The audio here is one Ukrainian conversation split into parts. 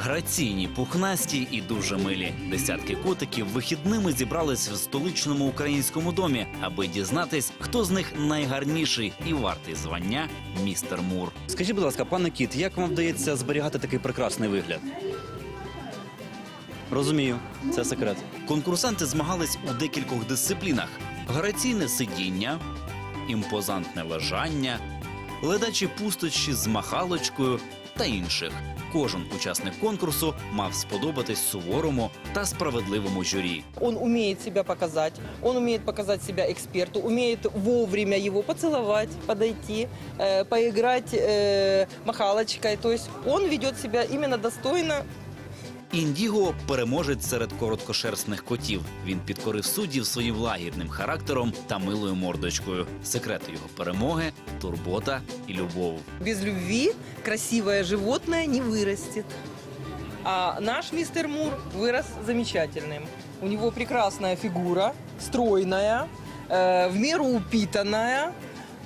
Граційні, пухнасті і дуже милі. Десятки котиків вихідними зібрались в столичному українському домі, аби дізнатись, хто з них найгарніший і вартий звання містер Мур. Скажіть, будь ласка, пане кіт, як вам вдається зберігати такий прекрасний вигляд? Розумію, це секрет. Конкурсанти змагались у декількох дисциплінах: граційне сидіння, імпозантне лежання, ледачі пустощі з махалочкою та інших. Кожен учасник конкурсу мав сподобатись суворому та справедливому журі. Он умеет себя показать, он умеет показать себя эксперту, умеет вовремя его поцеловать, подойти, э, поиграть э, махалочкой. То есть он ведет себя именно достойно Індіго переможець серед короткошерстних котів. Він підкорив суддів своїм лагідним характером та милою мордочкою. Секрети його перемоги турбота і любов. Без любви красивое животное не вырастет. А наш мистер Мур вырос замечательным. У него прекрасная фигура, стройная, э, в меру упитанная,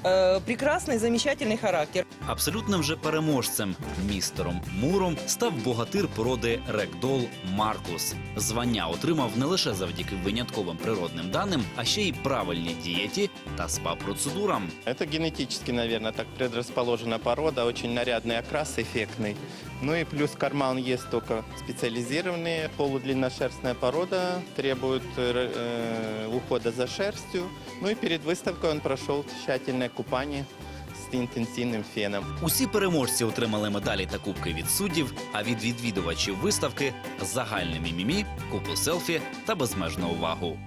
э, прекрасный, замечательный характер. Абсолютним же переможцем містером Муром став богатир породи Рекдол Маркус. Звання отримав не лише завдяки винятковим природним даним, а ще й правильній дієті та спа-процедурам. Это генетически, наверное, так предрасположена порода, очень нарядный окрас, эффектный. Ну и плюс корма он ест только специализированные. Полудлинношерстная порода требует э, э, ухода за шерстью. Ну и перед выставкой он прошел тщательное купание з інтенсивним феном. Усі переможці отримали медалі та кубки від суддів, а від відвідувачів виставки загальне мімімі, купу селфі та безмежну увагу.